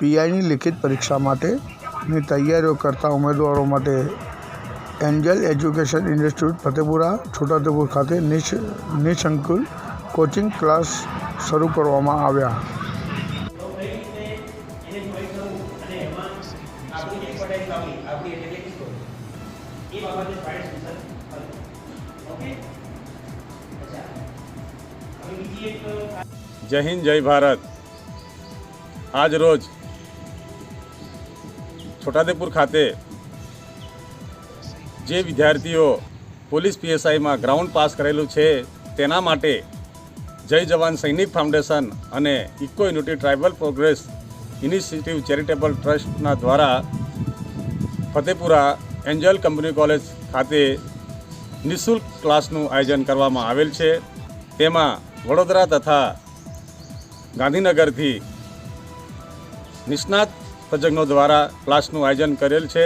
પીઆઈની લિખિત પરીક્ષા માટેની તૈયારીઓ કરતા ઉમેદવારો માટે Angel Education Institute Fatepura, Chhota Udepur ખાતે નિશ નિશંકુલ કોચિંગ ક્લાસ શરૂ કરવામાં આવ્યા. જય હિન્દ, જય ભારત. આજ રોજ છોટાદેપુર ખાતે જે વિદ્યાર્થીઓ પોલીસ પીએસઆઈમાં ગ્રાઉન્ડ પાસ કરેલું છે, તેના માટે જય જવાન સૈનિક ફાઉન્ડેશન અને eco unity tribal progress initiative charitable ટ્રસ્ટના દ્વારા ફતેપુરા એન્જલ કંપની કોલેજ ખાતે નિઃશુલ્ક ક્લાસનું આયોજન કરવામાં આવેલ છે. તેમાં વડોદરા તથા ગાંધીનગરથી નિષ્ણાત તજજ્ઞો દ્વારા ક્લાસનું આયોજન કરેલ છે.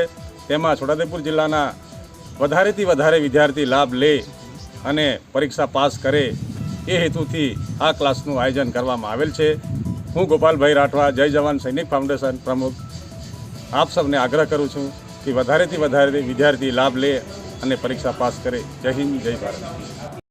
તેમાં છોટાઉદેપુર જિલ્લાના વધારેથી વધારે વિદ્યાર્થી લાભ લે અને પરીક્ષા પાસ કરે એ હેતુથી આ ક્લાસનું આયોજન કરવામાં આવેલ છે. હું ગોપાલભાઈ રાઠવા, જય જવાન સૈનિક ફાઉન્ડેશન પ્રમુખ. આપ સૌને આગ્રહ કરું છું કે વધારેથી વધારે વિદ્યાર્થી લાભ લે અને પરીક્ષા પાસ કરે. જય હિન્દ, જય ભારત.